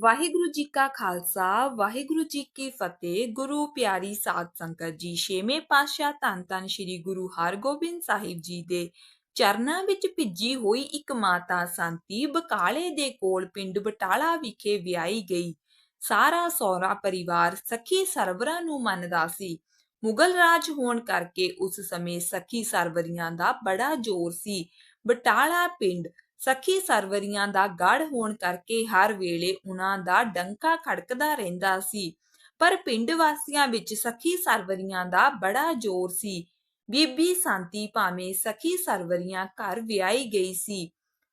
ਵਾਹਿਗੁਰੂ ਜੀ ਕਾ ਖਾਲਸਾ, ਵਾਹਿਗੁਰੂ ਜੀ ਕੀ ਫਤਿਹ। ਗੁਰੂ ਪਿਆਰੀ ਸਾਧ ਸੰਗਤ ਜੀ, ਛੇਵੇਂ ਪਾਤਸ਼ਾਹ ਧੰਨ ਧੰਨ ਸ੍ਰੀ ਗੁਰੂ ਹਰਗੋਬਿੰਦ ਸਾਹਿਬ ਜੀ ਦੇ ਚਰਨਾਂ ਵਿੱਚ ਭਿੱਜੀ ਹੋਈ ਇੱਕ ਮਾਤਾ ਸੰਤੀ ਬਕਾਲੇ ਦੇ ਕੋਲ ਪਿੰਡ ਬਟਾਲਾ ਵਿਖੇ ਵਿਆਹੀ ਗਈ। ਸਾਰਾ ਸਹੁਰਾ ਪਰਿਵਾਰ ਸਖੀ ਸਰਵਰਾਂ ਨੂੰ ਮੰਨਦਾ ਸੀ। ਮੁਗਲ ਰਾਜ ਹੋਣ ਕਰਕੇ ਉਸ ਸਮੇਂ ਸਖੀ ਸਰਵਰੀਆਂ ਦਾ ਬੜਾ ਜ਼ੋਰ ਸੀ। ਬਟਾਲਾ ਪਿੰਡ ਸਖੀ ਸਰਵਰੀਆਂ ਦਾ ਗੜ ਹੋਣ ਕਰਕੇ ਹਰ ਵੇਲੇ ਉਹਨਾਂ ਦਾ ਡੰਕਾ ਖੜਕਦਾ ਰਹਿੰਦਾ ਸੀ। ਪਰ ਪਿੰਡ ਵਾਸੀਆਂ ਵਿੱਚ ਸਖੀ ਸਰਵਰੀਆਂ ਦਾ ਬੜਾ ਜ਼ੋਰ ਸੀ। ਬੀਬੀ ਸੰਤੀ ਭਾਵੇਂ ਸਖੀ ਸਰਵਰੀਆਂ ਘਰ ਵਿਆਹੀ ਗਈ ਸੀ,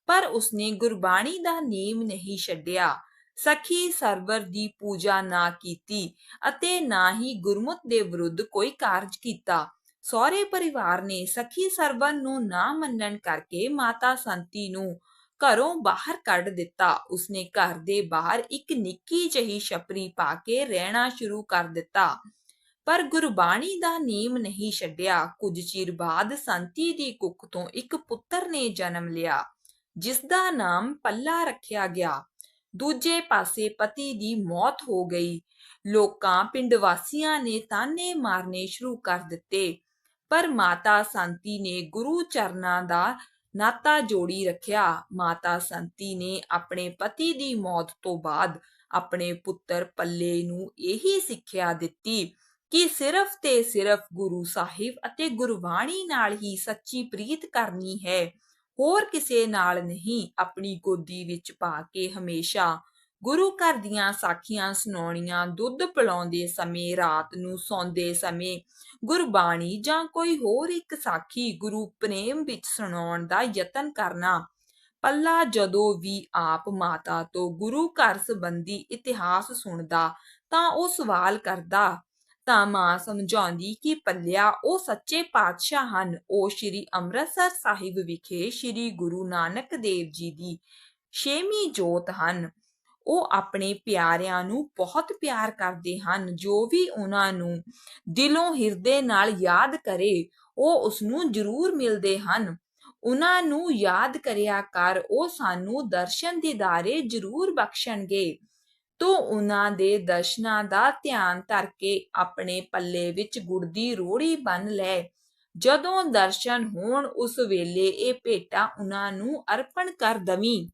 ਪਰ ਉਸਨੇ ਗੁਰਬਾਣੀ ਦਾ ਨੀਮ ਨਹੀਂ ਛੱਡਿਆ। ਸਖੀ ਸਰਵਰ ਦੀ ਪੂਜਾ ਨਾ ਕੀਤੀ ਅਤੇ ਨਾ ਹੀ ਗੁਰਮੁਖ ਦੇ ਵਿਰੁੱਧ ਕੋਈ ਕਾਰਜ ਕੀਤਾ। ਸਹੁਰੇ ਪਰਿਵਾਰ ਨੇ ਸਖੀ ਸਰਵਰ ਨੂੰ ਨਾ ਮੰਨਣ ਕਰਕੇ ਮਾਤਾ ਸੰਤੀ ਨੂੰ ਘਰੋਂ ਬਾਹਰ ਕੱਢ ਦਿੱਤਾ। ਉਸਨੇ ਘਰ ਦੇ ਬਾਹਰ ਇੱਕ ਨਿੱਕੀ ਜਿਹੀ ਛਪਰੀ ਪਾ ਕੇ ਰਹਿਣਾ ਸ਼ੁਰੂ ਕਰ ਦਿੱਤਾ। ਪਰ ਗੁਰਬਾਣੀ ਦਾ ਨੇਮ ਨਹੀਂ ਛੱਡਿਆ। ਕੁਝ ਚਿਰ ਬਾਅਦ ਸੰਤੀ ਦੀ ਕੁੱਖ ਤੋਂ ਇੱਕ ਪੁੱਤਰ ਨੇ ਜਨਮ ਲਿਆ, ਜਿਸ ਦਾ ਨਾਮ ਪੱਲਾ ਰੱਖਿਆ ਗਿਆ। ਦੂਜੇ ਪਾਸੇ ਪਤੀ ਦੀ ਮੌਤ ਹੋ ਗਈ। ਲੋਕਾਂ, ਪਿੰਡ ਵਾਸੀਆਂ ਨੇ ਤਾਨੇ ਮਾਰਨੇ ਸ਼ੁਰੂ ਕਰ ਦਿੱਤੇ। ਪਰ ਮਾਤਾ ਸੰਤੀ ਨੇ ਗੁਰੂ ਚਰਨਾਂ ਦਾ ਨਾਤਾ ਜੋੜੀ ਰੱਖਿਆ। ਮਾਤਾ ਸੰਤੀ ਨੇ ਆਪਣੇ ਪਤੀ ਦੀ ਮੌਤ ਤੋਂ ਬਾਅਦ ਆਪਣੇ ਪੁੱਤਰ ਪੱਲੇ ਨੂੰ ਇਹੀ ਸਿੱਖਿਆ ਦਿੱਤੀ ਕਿ ਸਿਰਫ ਤੇ ਸਿਰਫ ਗੁਰੂ ਸਾਹਿਬ ਅਤੇ ਗੁਰਬਾਣੀ ਨਾਲ ਹੀ ਸੱਚੀ ਪ੍ਰੀਤ ਕਰਨੀ ਹੈ। ਹੋਰ ਕਿਸੇ ਨਾਲ ਨਹੀਂ, ਆਪਣੀ ਗੋਦੀ ਵਿੱਚ ਪਾ ਕੇ ਹਮੇਸ਼ਾ ਗੁਰੂ ਘਰ ਦੀਆਂ ਸਾਖੀਆਂ ਸੁਣਾਉਣੀਆਂ, ਦੁੱਧ ਪਿਲਾਉਂਦੇ ਸਮੇਂ, ਰਾਤ ਨੂੰ ਸੌਂਦੇ ਸਮੇਂ ਗੁਰਬਾਣੀ ਜਾਂ ਕੋਈ ਹੋਰ ਇੱਕ ਸਾਖੀ ਗੁਰੂ ਪ੍ਰੇਮ ਵਿੱਚ ਸੁਣਾਉਣ ਦਾ ਯਤਨ ਕਰਨਾ। ਪੱਲਾ ਜਦੋਂ ਵੀ ਆਪ ਮਾਤਾ ਤੋਂ ਗੁਰੂ ਘਰ ਸੰਬੰਧੀ ਇਤਿਹਾਸ ਸੁਣਦਾ ਤਾਂ ਉਹ ਸਵਾਲ ਕਰਦਾ, ਤਾਂ ਮਾਂ ਸਮਝਾਉਂਦੀ ਕਿ ਪੱਲਿਆ ਉਹ ਸੱਚੇ ਪਾਤਸ਼ਾਹ ਹਨ। ਉਹ ਸ੍ਰੀ ਅੰਮ੍ਰਿਤਸਰ ਸਾਹਿਬ ਵਿਖੇ ਸ੍ਰੀ ਗੁਰੂ ਨਾਨਕ ਦੇਵ ਜੀ ਦੀ ਛੇਵੀਂ ਜੋਤ ਹਨ। ਉਹ ਆਪਣੇ ਪਿਆਰਿਆਂ ਨੂੰ ਬਹੁਤ ਪਿਆਰ ਕਰਦੇ ਹਨ। ਜੋ ਵੀ ਉਹਨਾਂ ਨੂੰ ਦਿਲੋਂ ਹਿਰਦੇ ਨਾਲ ਯਾਦ ਕਰੇ, ਉਹ ਉਸ ਨੂੰ ਜ਼ਰੂਰ ਮਿਲਦੇ ਹਨ। ਉਹਨਾਂ ਨੂੰ ਯਾਦ ਕਰਿਆ ਕਰ, ਉਹ ਸਾਨੂੰ ਦਰਸ਼ਨ ਦੀਦਾਰੇ ਜ਼ਰੂਰ ਬਖਸ਼ਣਗੇ। ਤੂੰ ਉਹਨਾਂ ਦੇ ਦਰਸ਼ਨਾਂ ਦਾ ਧਿਆਨ ਧਰ ਕੇ ਆਪਣੇ ਪੱਲੇ ਵਿੱਚ ਗੁੜਦੀ ਰੋੜੀ ਬੰਨ ਲੈ। ਜਦੋਂ ਦਰਸ਼ਨ ਹੋਣ, ਉਸ ਵੇਲੇ ਇਹ ਭੇਟਾ ਉਹਨਾਂ ਨੂੰ ਅਰਪਣ ਕਰ ਦਵੀਂ।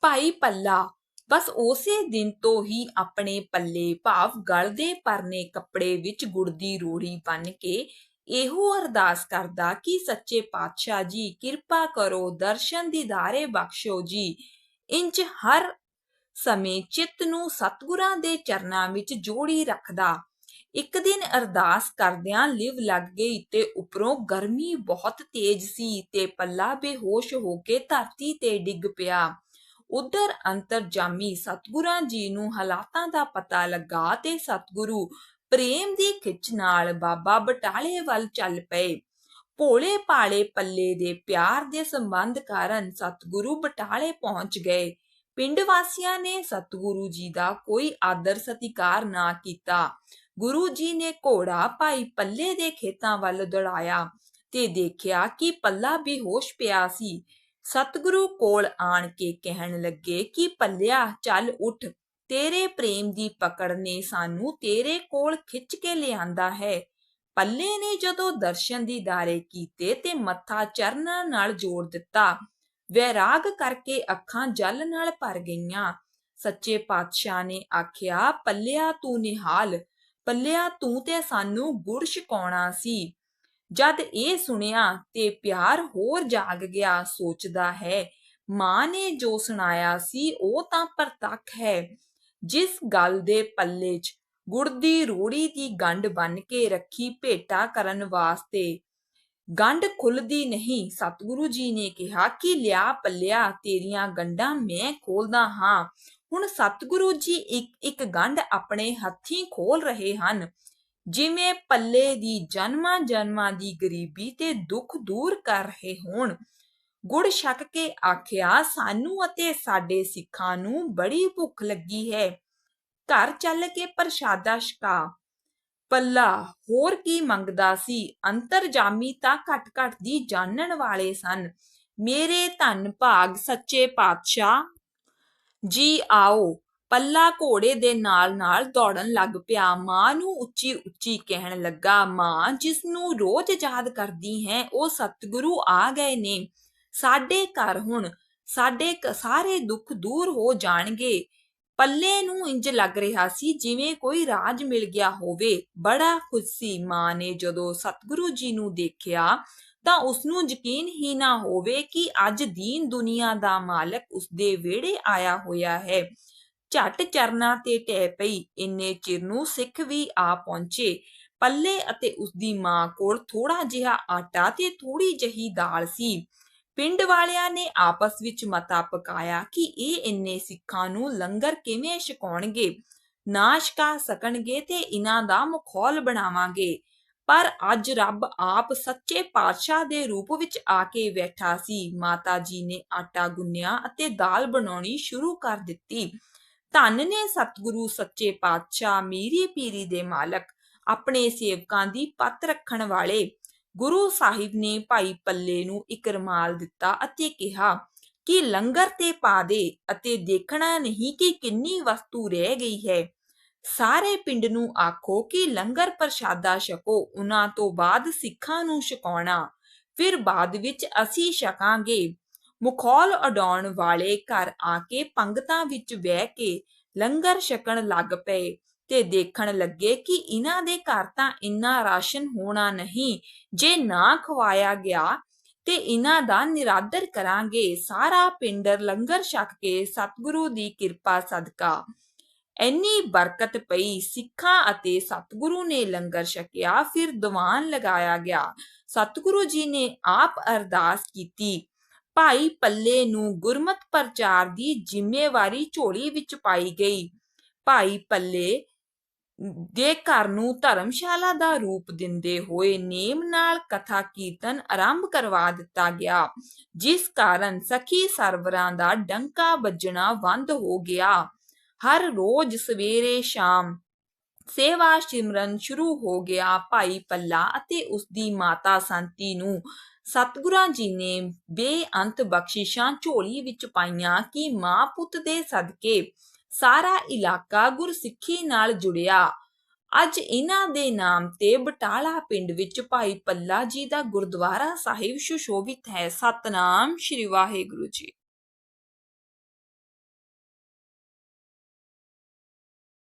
ਭਾਈ ਪੱਲਾ ਬਸ ਉਸੇ ਦਿਨ ਤੋਂ ਹੀ ਆਪਣੇ ਪੱਲੇ ਭਾਵ ਗਲ ਦੇ ਪਰਨੇ ਕੱਪੜੇ ਵਿੱਚ ਗੁੜ ਰੋੜੀ ਬੰਨ ਕੇ ਇਹੋ ਅਰਦਾਸ ਕਰਦਾ ਕਿ ਸੱਚੇ ਪਾਤਸ਼ਾਹ ਜੀ, ਕਿਰਪਾ ਕਰੋ, ਦਰਸ਼ਨ ਦੀਦਾਰੇ ਬਖਸ਼ੋ ਜੀ। ਇੰਜ ਹਰ ਸਮੇਂ ਚਿੱਤ ਨੂੰ ਸਤਗੁਰਾਂ ਦੇ ਚਰਨਾਂ ਵਿੱਚ ਜੋੜੀ ਰੱਖਦਾ। ਇੱਕ ਦਿਨ ਅਰਦਾਸ ਕਰਦਿਆਂ ਲਿਵ ਲੱਗ ਗਈ ਤੇ ਉਪਰੋਂ ਗਰਮੀ ਬਹੁਤ ਤੇਜ਼ ਸੀ ਤੇ ਪੱਲਾ ਬੇਹੋਸ਼ ਹੋ ਕੇ ਧਰਤੀ ਤੇ ਡਿੱਗ ਪਿਆ। ਉਧਰ ਅੰਤਰਜਾਮੀ ਸਤਗੁਰਾਂ ਜੀ ਨੂੰ ਹਾਲਾਤਾਂ ਦਾ ਪਤਾ ਲੱਗਾ ਤੇ ਸਤਗੁਰੂ ਪ੍ਰੇਮ ਦੀ ਖਿੱਚ ਨਾਲ ਬਾਬਾ ਬਟਾਲੇ ਵੱਲ ਚੱਲ ਪਏ। ਭੋਲੇ ਪਾਲੇ ਪੱਲੇ ਦੇ ਪਿਆਰ ਦੇ ਸੰਬੰਧ ਕਾਰਨ ਸਤਗੁਰੂ ਬਟਾਲੇ ਪਹੁੰਚ ਗਏ। ਪਿੰਡ ਵਾਸੀਆਂ ਨੇ ਸਤਗੁਰੂ ਜੀ ਦਾ ਕੋਈ ਆਦਰ ਸਤਿਕਾਰ ਨਾ ਕੀਤਾ। ਗੁਰੂ ਜੀ ਨੇ ਘੋੜਾ ਭਾਈ ਪੱਲੇ ਦੇ ਖੇਤਾਂ ਵੱਲ ਦੌੜਾਇਆ ਤੇ ਦੇਖਿਆ ਕਿ ਪੱਲਾ ਬੇਹੋਸ਼ ਪਿਆ ਸੀ। ਸਤਿਗੁਰੂ ਕੋਲ ਆਣ ਕੇ ਕਹਿਣ ਲੱਗੇ ਕਿ ਪੱਲਿਆ ਚੱਲ ਉੱਠ। ਤੇਰੇ ਪ੍ਰੇਮ ਦੀ ਪਕੜ ਨੇ ਸਾਨੂੰ ਤੇਰੇ ਕੋਲ ਖਿੱਚ ਕੇ ਲਿਆਂਦਾ ਹੈ। ਪੱਲੇ ਨੇ ਜਦੋਂ ਦਰਸ਼ਨ ਦੀਦਾਰੇ ਕੀਤੇ ਤੇ ਮੱਥਾ ਚਰਨਾਂ ਨਾਲ ਜੋੜ ਦਿੱਤਾ। ਵੈਰਾਗ ਕਰਕੇ ਅੱਖਾਂ ਜਲ ਨਾਲ ਭਰ ਗਈਆਂ। ਸੱਚੇ ਪਾਤਸ਼ਾਹ ਨੇ ਆਖਿਆ ਪੱਲਿਆ ਤੂੰ ਨਿਹਾਲ। ਪੱਲਿਆ ਤੂੰ ਤੇ ਸਾਨੂੰ ਗੁੜ ਛਕਾਉਣਾ ਸੀ। ਜਦ ਇਹ ਸੁਣਿਆ ਤੇ ਪਿਆਰ ਹੋਰ ਜਾਗ ਗਿਆ, ਸੋਚਦਾ ਹੈ, ਮਾਂ ਨੇ ਜੋ ਸੁਣਾਇਆ ਸੀ ਉਹ ਤਾਂ ਪ੍ਰਤੱਖ ਹੈ। ਜਿਸ ਗੱਲ ਦੇ ਪੱਲੇ 'ਚ ਗੁੜ ਦੀ ਰੋੜੀ ਦੀ ਗੰਢ ਬਨ ਕੇ ਰੱਖੀ ਭੇਟਾ ਕਰਨ ਵਾਸਤੇ ਗੰਢ ਖੁੱਲਦੀ ਨਹੀਂ, ਸਤਿਗੁਰੂ ਜੀ ਨੇ ਕਿਹਾ, ਕਿ ਲਿਆ ਪੱਲਿਆ ਤੇਰੀਆਂ ਗੰਢਾਂ? ਮੈਂ ਖੋਲਦਾ ਹਾਂ। ਹੁਣ ਸਤਿਗੁਰੂ ਜੀ ਇੱਕ ਇੱਕ ਗੰਢ ਆਪਣੇ ਹੱਥੀਂ ਖੋਲ ਰਹੇ ਹਨ। ਜਿਵੇਂ ਪੱਲੇ ਦੀ ਜਨਮਾਂ ਜਨਮਾਂ ਦੀ ਗਰੀਬੀ ਤੇ ਦੁੱਖ ਦੂਰ ਕਰ ਰਹੇ ਹੋਣ। ਗੁੜ ਛਕ ਕੇ ਆਖਿਆ, ਸਾਨੂੰ ਅਤੇ ਸਾਡੇ ਸਿੱਖਾਂ ਨੂੰ ਬੜੀ ਭੁੱਖ ਲੱਗੀ ਹੈ। ਘਰ ਚੱਲ ਕੇ ਪ੍ਰਸ਼ਾਦਾ ਛਕਾ। ਪੱਲਾ, ਹੋਰ ਕੀ ਮੰਗਦਾ ਸੀ? ਅੰਤਰਜਾਮੀ ਤਾਂ ਘਟ ਘਟ ਦੀ ਜਾਣਨ ਵਾਲੇ ਸਨ। ਮੇਰੇ ਧੰਨ ਭਾਗ, ਸੱਚੇ ਪਾਤਸ਼ਾਹ ਜੀ ਆਓ। ਪੱਲਾ ਘੋੜੇ ਦੇ ਨਾਲ-ਨਾਲ ਦੌੜਨ ਲੱਗ ਪਿਆ। ਮਾਂ ਨੂੰ ਉੱਚੀ-ਉੱਚੀ ਕਹਿਣ ਲੱਗਾ, ਮਾਂ ਜਿਸ ਨੂੰ ਰੋਜ਼ ਯਾਦ ਕਰਦੀ ਹੈ, ਉਹ ਸਤਿਗੁਰੂ ਆ ਗਏ ਨੇ। ਸਾਡੇ ਘਰ ਹੁਣ ਸਾਡੇ ਸਾਰੇ ਦੁੱਖ ਦੂਰ ਹੋ ਜਾਣਗੇ। ਪੱਲੇ ਨੂੰ ਇੰਜ ਲੱਗ ਰਿਹਾ ਸੀ ਜਿਵੇਂ ਕੋਈ ਰਾਜ ਮਿਲ ਗਿਆ ਹੋਵੇ। ਬੜਾ ਖੁਸ਼ ਸੀ ਮਾਂ ਨੇ ਜਦੋਂ ਸਤਿਗੁਰੂ ਜੀ ਨੂੰ ਦੇਖਿਆ, ਤਾਂ ਉਸਨੂੰ ਯਕੀਨ ਹੀ ਨਾ ਹੋਵੇ ਕਿ ਅੱਜ ਦੀਨ ਦੁਨੀਆ ਦਾ ਮਾਲਕ ਉਸਦੇ ਵਿਹੜੇ ਆਇਆ ਹੋਇਆ ਹੈ। ਝੱਟ ਚਰਨਾਂ ਤੇ ਟੈ ਪਈ। ਇੰਨੇ ਚਿਰ ਨੂੰ ਸਿੱਖ ਵੀ ਆ ਪਹੁੰਚੇ। ਪੱਲੇ ਅਤੇ ਉਸਦੀ ਮਾਂ ਕੋਲ ਥੋੜਾ ਜਿਹਾ ਆਟਾ ਤੇ ਥੋੜੀ ਜਹੀ ਦਾਲ ਸੀ। ਪਿੰਡ ਵਾਲਿਆਂ ਨੇ ਆਪਸ ਵਿੱਚ ਮਤਾ ਪਕਾਇਆ ਕਿ ਇਹ ਇੰਨੇ ਸਿੱਖਾਂ ਨੂੰ ਲੰਗਰ ਕਿਵੇਂ ਛਕਾਉਣਗੇ। ਨਾ ਛਕਾ ਸਕਣਗੇ ਤੇ ਇਹਨਾਂ ਦਾ ਮਖੌਲ ਬਣਾਵਾਂਗੇ। ਪਰ ਅੱਜ ਰੱਬ ਆਪ ਸੱਚੇ ਪਾਤਸ਼ਾਹ ਦੇ ਰੂਪ ਵਿੱਚ ਆ ਕੇ ਬੈਠਾ ਸੀ। ਮਾਤਾ ਜੀ ਨੇ ਆਟਾ ਗੁੰਨਿਆ ਅਤੇ ਦਾਲ ਬਣਾਉਣੀ ਸ਼ੁਰੂ ਕਰ ਦਿੱਤੀ। ਧੰਨ ਨੇ ਸਤਿਗੁਰੂ, ਸੱਚੇ ਪਾਤਸ਼ਾਹ, ਮੀਰੀ ਪੀਰੀ ਦੇ ਮਾਲਕ, ਆਪਣੇ ਸੇਵਕਾਂ ਦੀ ਪੱਤ ਰੱਖਣ ਵਾਲੇ। ਗੁਰੂ ਸਾਹਿਬ ਨੇ ਭਾਈ ਪੱਲੇ ਨੂੰ ਇੱਕ ਰਮਾਲ ਦਿੱਤਾ ਅਤੇ ਕਿਹਾ ਕਿ ਲੰਗਰ ਤੇ ਪਾ ਦੇ ਅਤੇ ਦੇਖਣਾ ਨਹੀਂ ਕਿ ਕਿੰਨੀ ਵਸਤੂ ਰਹਿ ਗਈ ਹੈ। ਸਾਰੇ ਪਿੰਡ ਨੂੰ ਆਖੋ ਕਿ ਲੰਗਰ ਪ੍ਰਸ਼ਾਦਾ ਛਕੋ ਉਹਨਾਂ ਤੋਂ ਬਾਅਦ ਸਿੱਖਾਂ ਨੂੰ ਛਕਾਉਣਾ। ਫਿਰ ਬਾਅਦ ਵਿੱਚ ਅਸੀਂ ਛਕਾਂਗੇ। ਮੁਖੌਲ ਉਡਾਉਣ ਵਾਲੇ ਘਰ ਆ ਕੇ ਪੰਗਤਾਂ ਵਿੱਚ ਬਹਿ ਕੇ ਲੰਗਰ ਛਕਣ ਲੱਗ ਪਏ ਤੇ ਦੇਖਣ ਲੱਗੇ ਕਿ ਇਹਨਾਂ ਦੇ ਘਰ ਤਾਂ ਇੰਨਾ ਰਾਸ਼ਨ ਹੋਣਾ ਨਹੀਂ, ਜੇ ਨਾ ਖਵਾਇਆ ਗਿਆ ਤੇ ਇਹਨਾਂ ਦਾ ਨਿਰਾਦਰ ਕਰਾਂਗੇ। ਸਾਰਾ ਪਿੰਡ ਲੰਗਰ ਛਕ ਕੇ ਸਤਿਗੁਰੂ ਦੀ ਕਿਰਪਾ ਸਦਕਾ। ਇੰਨੀ ਬਰਕਤ ਪਈ, ਸਿੱਖਾਂ ਅਤੇ ਸਤਿਗੁਰੂ ਨੇ ਲੰਗਰ ਛਕਿਆ, ਫਿਰ ਦੀਵਾਨ ਲਗਾਇਆ ਗਿਆ। ਸਤਿਗੁਰੂ ਜੀ ਨੇ ਆਪ ਅਰਦਾਸ ਕੀਤੀ ਭਾਈ ਪੱਲੇ ਨੂੰ ਗੁਰਮਤ ਪ੍ਰਚਾਰ ਦੀ ਜ਼ਿੰਮੇਵਾਰੀ ਝੋਲੀ ਵਿੱਚ ਪਾਈ ਗਈ। ਭਾਈ ਪੱਲੇ ਦੇ ਘਰ ਨੂੰ ਧਰਮਸ਼ਾਲਾ ਦਾ ਰੂਪ ਦਿੰਦੇ ਹੋਏ ਨੇਮ ਨਾਲ ਕਥਾ ਕੀਰਤਨ ਆਰੰਭ ਕਰਵਾ ਦਿੱਤਾ ਗਿਆ। ਜਿਸ ਕਾਰਨ ਸਖੀ ਸਰਵਰਾਂ ਦਾ ਡੰਕਾ ਵੱਜਣਾ ਬੰਦ ਹੋ ਗਿਆ। ਹਰ ਰੋਜ਼ ਸਵੇਰੇ ਸ਼ਾਮ ਸੇਵਾ ਸਿਮਰਨ ਸ਼ੁਰੂ ਹੋ ਗਿਆ ਭਾਈ ਪੱਲਾ ਅਤੇ ਉਸ ਦੀ ਮਾਤਾ ਸੰਤੀ ਨੂੰ। ਸਤਿਗੁਰਾਂ ਜੀ ਨੇ ਬੇਅੰਤ ਬਖਸ਼ਿਸ਼ਾਂ ਝੋਲੀ ਵਿੱਚ ਪਾਈਆਂ ਕਿ ਮਾਂ ਪੁੱਤ ਦੇ ਸਦਕੇ ਸਾਰਾ ਇਲਾਕਾ ਗੁਰਸਿੱਖੀ ਨਾਲ ਜੁੜਿਆ। ਅੱਜ ਇਹਨਾਂ ਦੇ ਨਾਮ ਤੇ ਬਟਾਲਾ ਪਿੰਡ ਵਿੱਚ ਭਾਈ ਪੱਲਾ ਜੀ ਦਾ ਗੁਰਦੁਆਰਾ ਸਾਹਿਬ ਸੁਸ਼ੋਭਿਤ ਹੈ। ਸਤਨਾਮ ਸ਼੍ਰੀ ਵਾਹਿਗੁਰੂ ਜੀ।